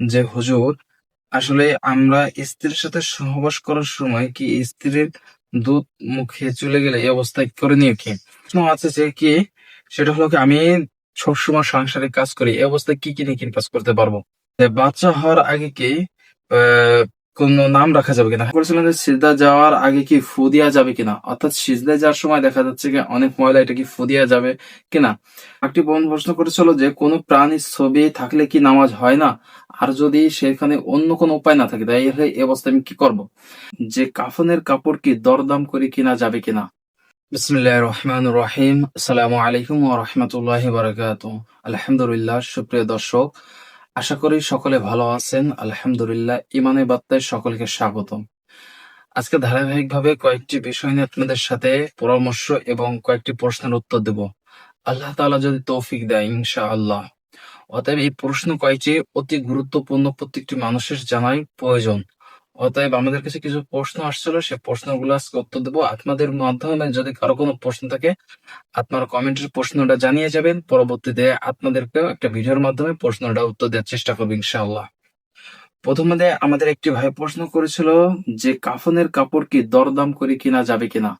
যে হুজুর, আসলে আমরা স্ত্রীর সাথে সহবাস করার সময় কি স্ত্রীর দুধ মুখে চলে গেলে এই অবস্থায় করে নিয়ে কি? আছে যে কি, সেটা হলো কি আমি সবসময় সাংসারিক কাজ করি, এই অবস্থায় কি কি নিয়ে কাজ করতে পারব? বাচ্চা হওয়ার আগে কি কোনো নাম রাখা যাবে কিনা? বলেছিলাম যে সিজদা যাওয়ার আগে কি ফু দেওয়া যাবে কিনা? অর্থাৎ সিজদায় যাওয়ার সময় দেখা যাচ্ছে কি অনেক ময়লা এটা কি ফু দেওয়া যাবে কিনা? একটি বোন প্রশ্ন করেছিল যে কোনো প্রাণীর ছবি থাকলে কি নামাজ হয় না? আর যদি সেখানে অন্য কোনো উপায় না থাকে তাই এই অবস্থায় আমি কি করব? যে কাফনের কাপড় কি দরদাম করে কিনা যাবে কিনা? বিসমিল্লাহ রহমান রহিম। আসসালামু আলাইকুম ওয়া রাহমাতুল্লাহি বারাকাতুহু। আলহামদুলিল্লাহ, সুপ্রিয় দর্শক আশা করি সকলে ভালো আছেন। আলহামদুলিল্লাহ, ইমানে বার্তায় সকলকে স্বাগতম। আজকে ধারাবাহিকভাবে কয়েকটি বিষয় নিয়ে আপনাদের সাথে পরামর্শ এবং কয়েকটি প্রশ্নের উত্তর দেব। আল্লাহ তালা যদি তৌফিক দেয় ইনশা আল্লাহ অতএব এই প্রশ্ন কয়েকটি অতি গুরুত্বপূর্ণ প্রত্যেকটি মানুষের জানাই প্রয়োজন। অতএব আমাদের কাছে কিছু প্রশ্ন আসছিল, সে প্রশ্নগুলো আজকে উত্তর দেবো। আপনাদের মাধ্যমে যদি কারও কোনো প্রশ্ন থাকে, আপনার কমেন্টের প্রশ্নটা জানিয়ে যাবেন। পরবর্তীতে আপনাদেরকেও একটা ভিডিওর মাধ্যমে প্রশ্নটা উত্তর দেওয়ার চেষ্টা করব ইনশাআল্লাহ। প্রথমে আমাদের একটি ভাই প্রশ্ন করেছিল যে, কাফনের কাপড় কি দরদাম করে কিনা যাবে কিনা?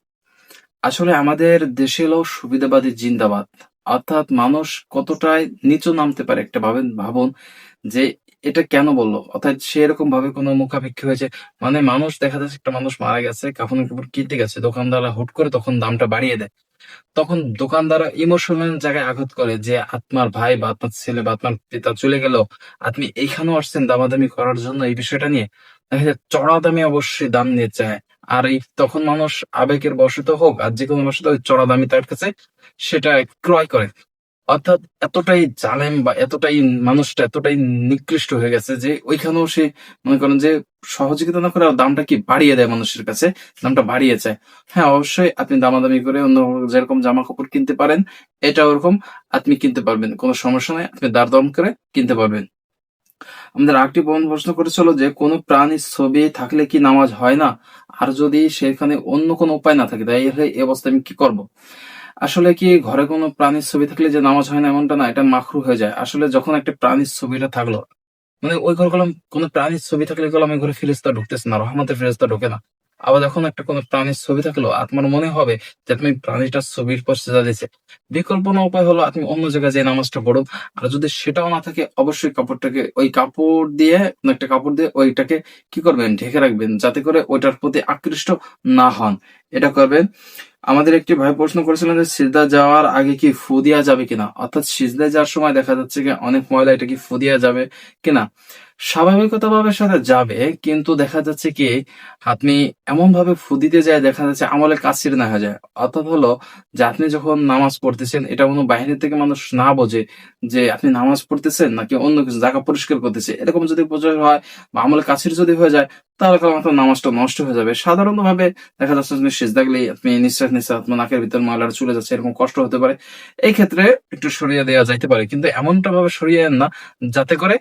আসলে আমাদের দেশে হলো সুবিধাবাদী জিন্দাবাদ। অর্থাৎ মানুষ কতটাই নিচু নামতে পারে একটা ভাবেন, ভাবুন যে এটা কেন বলল? অর্থাৎ সে এরকম ভাবে কোনো মুখাপেক্ষি হয়েছে? মানে মানুষ দেখা যাচ্ছে একটা মানুষ মারা গেছে, কাফনের কাপড় কিনতে গেছে দোকানদাররা হুট করে তখন দামটা বাড়িয়ে দেয়। তখন দোকানদাররা ইমোশনাল জায়গায় আঘাত করে যে, আত্মার ভাই বা আপনার ছেলে বা আপনার পিতা চলে গেল, আপনি এইখানেও আসছেন দামাদামি করার জন্য এই বিষয়টা নিয়ে? দেখা যায় চড়া দামে অবশ্যই দাম নিয়ে চায়। আর এই তখন মানুষ আবেগের বশত হোক, আর যে কোনো বশত ওই চড়া দামি তার কাছে সেটা ক্রয় করে। অর্থাৎ এতটাই জালেম বা এতটাই মানুষটা এতটাই নিকৃষ্ট হয়ে গেছে যে ওইখানেও সে মনে করেন যে সহযোগিতা না করে দামটা কি বাড়িয়ে দেয় মানুষের কাছে? দামটা বাড়িয়ে চায়। হ্যাঁ অবশ্যই আপনি দামাদামি করে অন্য যেরকম জামা কাপড় কিনতে পারেন, এটা ওরকম, আপনি কিনতে পারবেন, কোনো সমস্যা নাই, আপনি দার দাম করে কিনতে পারবেন। আমাদের আরেকটি বোন প্রশ্ন করেছিল যে, কোনো প্রাণীর ছবি থাকলে কি নামাজ হয় না? আর যদি সেখানে অন্য কোনো উপায় না থাকে তাই এই অবস্থায় আমি কি করব? আসলে কি ঘরে কোনো প্রাণীর ছবি থাকলে যে নামাজ হয় না এমনটা না? এটা মাখরু হয়ে যায়। আসলে যখন একটা প্রাণীর ছবিটা থাকল মানে ওই ঘর কলম, কোনো প্রাণীর ছবি থাকলে কলম ঘরে ফেরেস্তা ঢুকতেছে না, রহমতের ফেরেস্তা ঢোকে না। আবার যখন একটা কোনো প্রাণীর ছবি থাকল, আপনার মনে হবে যে তুমি প্রাণীটার ছবির পর সেজা দিয়েছে। বিকল্প না উপায় হলো আপনি অন্য জায়গায় যে নামাজটা পড়ুন। আর যদি সেটাও না থাকে, অবশ্যই কাপড়টাকে ওই কাপড় দিয়ে একটা কাপড় দিয়ে ওইটাকে কি করবেন, ঢেকে রাখবেন, যাতে করে ওইটার প্রতি আকৃষ্ট না হন। এটা করবেন আমাদের একটি ভাই প্রশ্ন করেছিলেন যে, সিজদা যাওয়ার আগে কি ফু দেওয়া যাবে কিনা? অর্থাৎ সিজদায় যাওয়ার সময় দেখা যাচ্ছে কি অনেক ময়লা, এটা কি ফু দেওয়া যাবে কিনা? স্বাভাবিকতাভাবে সাথে যাবে, কিন্তু দেখা যাচ্ছে কি, আপনি এমন ভাবে ফু দিতে যায় দেখা যাচ্ছে আমলে কাছির না হয়ে যায়। অর্থাৎ হলো যে, আপনি যখন নামাজ পড়তেছেন, এটা কোনো বাইরে থেকে মানুষ না বোঝে যে, আপনি নামাজ পড়তেছেন নাকি অন্য কিছু জায়গা পরিষ্কার করতেছে এরকম যদি বোঝা হয় বা আমলে কাছির যদি হয়ে যায় তাহলে আপনার নামাজটা নষ্ট হয়ে যাবে। সাধারণভাবে দেখা যাচ্ছে আপনি সেজদা গেলেই আপনি নিঃশ্বাস নিঃশ্বাস আপনার নাকের ভিতর ময়লাটা চলে যাচ্ছে, এরকম কষ্ট হতে পারে। এই ক্ষেত্রে একটু সরিয়ে দেওয়া যাইতে পারে, কিন্তু এমনটা ভাবে সরিয়ে না, যাতে করে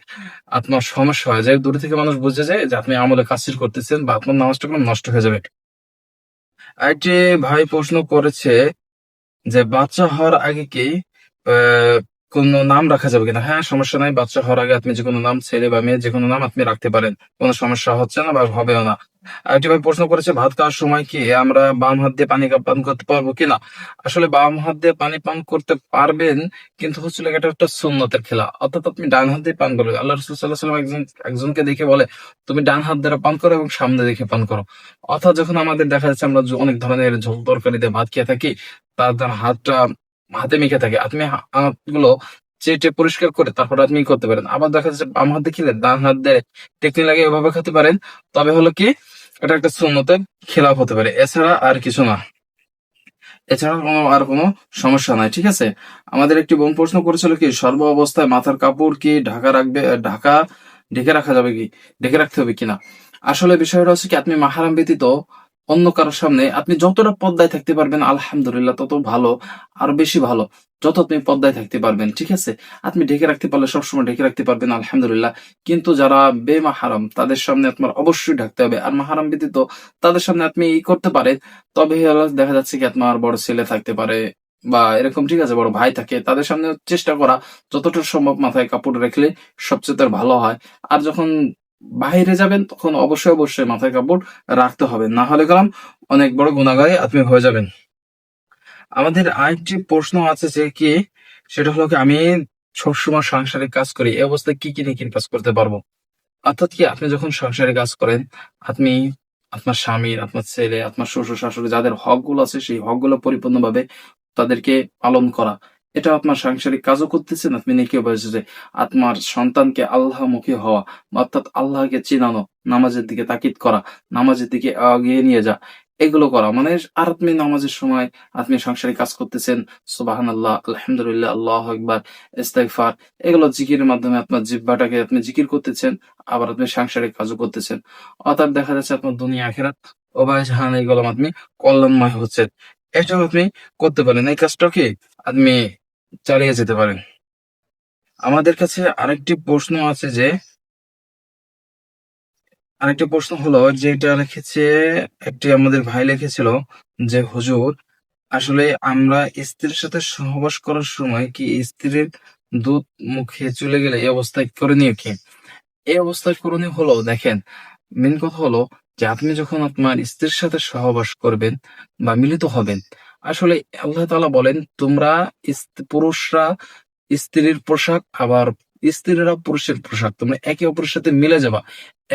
আপনার সমস্যা হয়। যায় দূর থেকে মানুষ বুঝে যায় যে আপনি আমলে কাছির করতেছেন বা আপনার নামাজটা কোনো নষ্ট হয়ে যাবে। একটি ভাই প্রশ্ন করেছে যে বাচ্চা হওয়ার আগে কি কোনো নাম রাখা যাবে কিনা? হ্যাঁ সমস্যা নাই, বাচ্চা হওয়ার আগে আপনি যে কোনো নাম ছেলে বা মেয়ে যে কোনো নাম আপনি রাখতে পারেন, কোনো সমস্যা হচ্ছে না বা হবেও না। আরেকটি ভাই প্রশ্ন করেছে, ভাত খাওয়ার সময় কি আমরা বাম হাত দিয়ে পানি পান করতে পারব কিনা? আসলে বাম হাত দিয়ে পানি পান করতে পারবেন, কিন্তু হচ্ছিল এটা একটা সুন্নতের খেলা। অর্থাৎ আপনি ডান হাত দিয়ে পান করবেন। আল্লাহ রসুল সাল্লাহ সাল্লাম একজন একজনকে দেখে বলে, তুমি ডান হাত দ্বারা পান করো এবং সামনে দেখে পান করো। অর্থাৎ যখন আমাদের দেখা যাচ্ছে আমরা অনেক ধরনের ঝোল তরকারি দিয়ে ভাত খেয়ে থাকি, তার হাতটা হাতে মেখে থাকে। আপনি হাতগুলো চেটে পরিষ্কার করে তারপর আপনি করতে পারেন। আবার দেখা যাচ্ছে বাম হাতে খেলে ডান হাত দিয়ে টেকনি লাগিয়ে এভাবে খেতে পারেন। তবে হলো কি, এটা একটা সুন্নতের খেলাফ হতে পারে। এছাড়া আর কিছু না। এছাড়া কোনো আর কোনো সমস্যা নাই, ঠিক আছে? আমাদের একটি বোন প্রশ্ন করেছিল কি, সর্ব অবস্থায় মাথার কাপড় কি ঢাকা রাখবে ঢাকা ঢেকে রাখা যাবে কি, ঢেকে রাখতে হবে কিনা? আসলে বিষয়টা হচ্ছে কি, আপনি মাহারাম ব্যতীত অন্য কারোর সামনে আপনি যতটা পদ্মায় থাকতে পারবেন, আলহামদুলিল্লাহ তত ভালো, আর বেশি ভালো। যত আপনি পদ্মায় থাকতে পারবেন, ঠিক আছে? আপনি ঢেকে রাখতে পারলে সবসময় ঢেকে রাখতে পারবেন, আলহামদুলিল্লাহ। কিন্তু যারা বেমাহারাম, তাদের সামনে আপনার অবশ্যই ঢাকতে হবে। আর মাহারাম ব্যতীত তাদের সামনে আপনি ই করতে পারেন, তবে দেখা যাচ্ছে কি আপনার বড় ছেলে থাকতে পারে বা এরকম ঠিক আছে, বড় ভাই থাকে, তাদের সামনে চেষ্টা করা, যতটা সম্ভব মাথায় কাপড় রাখলে সবচেয়ে তার ভালো হয়। আর যখন বাইরে যাবেন, তখন অবশ্যই অবশ্যই মাথায় কাপড় রাখতে হবে। না হলে গেলাম অনেক বড় গুণাগারে আপনি হয়ে যাবেন। আমাদের আরেকটি প্রশ্ন আছে যে কি, সেটা হলো কি আমি সবসময় সাংসারিক কাজ করি, এই অবস্থায় কি কি নিকির কাজ করতে পারব? অর্থাৎ কি আপনি যখন সংসারে কাজ করেন, আপনি আপনার স্বামীর, আপনার ছেলে, আপনার শ্বশুর, শাশুড়ি, যাদের হকগুলো আছে সেই হকগুলো পরিপূর্ণভাবে তাদেরকে পালন করা। এটা আপনার সাংসারিক কাজও করতেছেন। আপনি নেকি বয়সে আপনার সন্তানকে আল্লাহমুখী হওয়া, অর্থাৎ আল্লাহকে চিনানো, নামাজের দিকে তাকিদ করা, নামাজের দিকে এগিয়ে নিয়ে যা এগুলো করা। মানে আর আপনি নামাজের সময় আপনি সংসারিক কাজ করতেছেন সুবাহান আল্লাহ আলহামদুলিল্লাহ, আল্লাহ একবার ইস্তেগফার, এগুলো জিকির মাধ্যমে আপনার জিব্বাটাকে আপনি জিকির করতেছেন, আবার আপনি সাংসারিক কাজও করতেছেন। অর্থাৎ দেখা যাচ্ছে আপনার দুনিয়া, আখেরাত ওবায় জাহান এগুলো আপনি কল্যাণময় হচ্ছেন। এটাও আপনি করতে পারেন। এই কাজটাও কি আপনি চালিয়ে যেতে পারেন। আমাদের কাছে আরেকটি প্রশ্ন আছে যে, আরেকটি প্রশ্ন হলো যেটা লিখেছে, একটি আমাদের ভাই লিখেছিল যে, হুজুর, আসলে আমরা স্ত্রীর সাথে সহবাস করার সময় কি স্ত্রীর দুধ মুখে চলে গেলে এই অবস্থায় করণীয় কি? এই অবস্থায় করণীয় হলো, দেখেন মেন কথা হলো যে, আপনি যখন আপনার স্ত্রীর সাথে সহবাস করবেন বা মিলিত হবেন আসলে আল্লাহ তাআলা বলেন, তোমরা পুরুষরা স্ত্রীর পোশাক, আবার স্ত্রীরা পুরুষের পোশাক। তোমরা একে অপরের সাথে মিলে যাবা।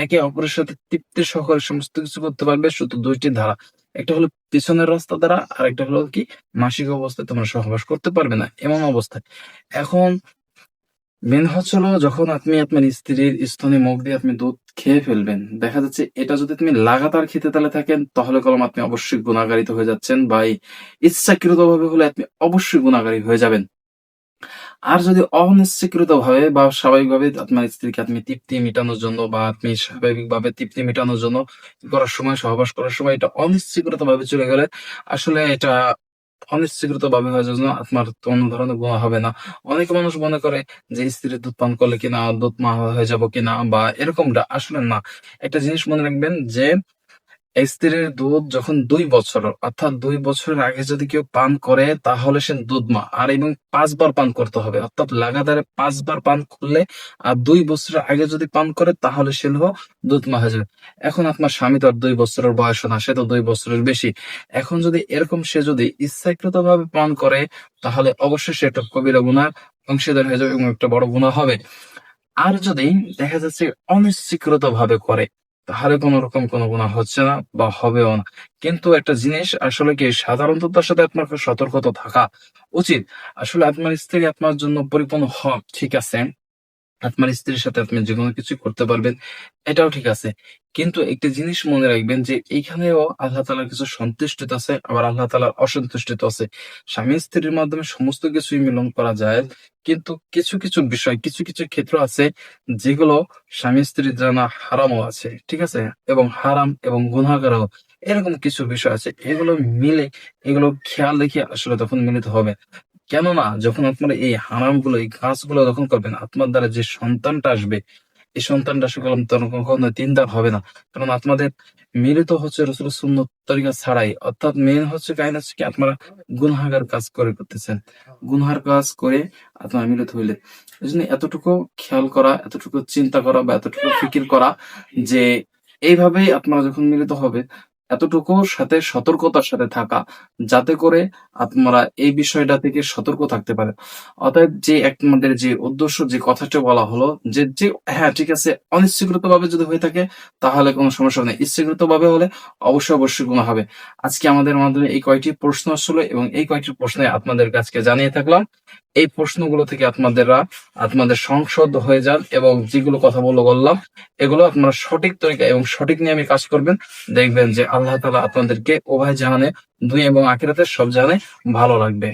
একে অপরের সাথে তৃপ্তি সহকারে সমস্ত কিছু করতে পারবে শুধু দুইটি ধারা। একটা হলো পিছনের রাস্তা দ্বারা, আর একটা হলো কি, মাসিক অবস্থায় তোমরা সহবাস করতে পারবে না, এমন অবস্থায়। এখন মেন হচ্ছিল যখন আপনি আপনার স্ত্রীর স্তনে মুখ দিয়ে আপনি দুধ খেয়ে ফেলবেন। দেখা যাচ্ছে এটা যদি তুমি লাগাতার খেতে তালে থাকেন, তাহলে কলম আপনি অবশ্যই গুণাগারিত হয়ে যাচ্ছেন বা ইচ্ছাকৃত ভাবে হলে আপনি অবশ্যই গুণাগারী হয়ে যাবেন। আর যদি অনিশ্চিকৃত ভাবে বা স্বাভাবিকভাবে আপনার স্ত্রীকে আপনি তৃপ্তি মেটানোর জন্য বা আপনি স্বাভাবিকভাবে তৃপ্তি মেটানোর জন্য করার সময়, সহবাস করার সময় এটা অনিশ্চিকৃত ভাবে চলে গেলে আসলে এটা অনিচ্ছাকৃত ভাবে হওয়ার জন্য আপনার কোনো ধরনের গুণা হবে না। অনেক মানুষ মনে করে যে স্ত্রীর দুধ পান করলে কিনা, দুধ মা হয়ে যাব কিনা বা এরকমটা আসলে না। একটা জিনিস মনে রাখবেন যে স্ত্রীর দুধ যখন দুই বছর, অর্থাৎ দুই বছরের আগে যদি কেউ পান করে, তাহলে সে দুধ মা আর এবং পাঁচবার পান করতে হবে, অর্থাৎ লাগাতারে পাঁচবার পান করলে আর দুই বছরের আগে যদি পান করে, তাহলে সে হলো দুধ মা হয়ে যাবে। এখন আপনার স্বামী তো আর দুই বছরের বয়স না, সে তো দুই বছরের বেশি। এখন যদি এরকম সে যদি ইচ্ছাকৃত ভাবে পান করে, তাহলে অবশ্যই সে একটা কবিরা গুণার অংশীদার হয়ে যাবে এবং একটা বড় গুণা হবে। আর যদি দেখা যাচ্ছে অনিশ্চিত ভাবে করে তাহলে কোনো রকম কোনো গুণা হচ্ছে না বা হবেও না। কিন্তু একটা জিনিস আসলে কি, সাধারণত তার সাথে আপনার সতর্কতা থাকা উচিত। আসলে আপনার স্ত্রী আপনার জন্য পরিপূর্ণ হক ঠিক আছে? আপনার স্ত্রীর সাথে আপনি যে কোনো কিছু করতে পারবেন, এটাও ঠিক আছে। কিন্তু একটা জিনিস মনে রাখবেন যে, এইখানেও আল্লাহ তালার কিছু সন্তুষ্টিত আছে, আবার আল্লাহ তালার অসন্তুষ্টিত আছে। স্বামী স্ত্রীর মাধ্যমে সমস্ত কিছুই মিলন করা যায়, কিন্তু কিছু কিছু বিষয়, কিছু কিছু ক্ষেত্র আছে যেগুলো স্বামী স্ত্রীর জানা হারামও আছে, ঠিক আছে? এবং হারাম এবং গুনাহগারও এরকম কিছু বিষয় আছে। এগুলো মিলে, এগুলো খেয়াল রেখে আসলে তখন মিলিত হবে। কেননা যখন আপনারা এই হারামগুলো, এই কাজগুলো যখন করবেন, আপনার দ্বারা যে সন্তানটা আসবে, এই সন্তানটা তখন কখনো তিনদার হবে না। কারণ আপনাদের মিলিত হচ্ছে রসুল সুন্নত তরিকা ছাড়াই, অর্থাৎ মেন হচ্ছে কাহিনী হচ্ছে কি, আপনারা গুনহাগার কাজ করে করতেছেন। গুনহার কাজ করে আপনারা মিলিত হইলে। এই জন্য এতটুকু খেয়াল করা, এতটুকু চিন্তা করা বা এতটুকু ফিকির করা যে, এইভাবেই আপনারা যখন মিলিত হবে এতটুকু সাথে সতর্কতার সাথে থাকা, যাতে করে আপনারা এই বিষয়টা থেকে সতর্ক থাকতে পারে অতএব যে এক আমাদের যে উদ্দেশ্য, যে কথাটা বলা হলো, যে যে হ্যাঁ ঠিক আছে অনিশ্চিত ভাবে যদি হয়ে থাকে, তাহলে কোনো সমস্যা নেই। ইচ্ছাকৃত ভাবে হলে অবশ্যই অবশ্যই গুণ হবে। আজকে আমাদের মাধ্যমে এই কয়টি প্রশ্ন আসলো এবং এই কয়টি প্রশ্নে আপনাদের কাছকে জানিয়ে থাকলাম। এই প্রশ্নগুলো থেকে আপনাদেররা, আপনাদের সংসদ হয়ে যান এবং যেগুলো কথা বলে বললাম, এগুলো আপনারা সঠিক তরিকা এবং সঠিক নিয়ে আমি কাজ করবেন। দেখবেন যে আল্লাহ তালা আপনাদেরকে উভয় জাহানে দুই এবং আখিরাতের সব জাহানে ভালো রাখবে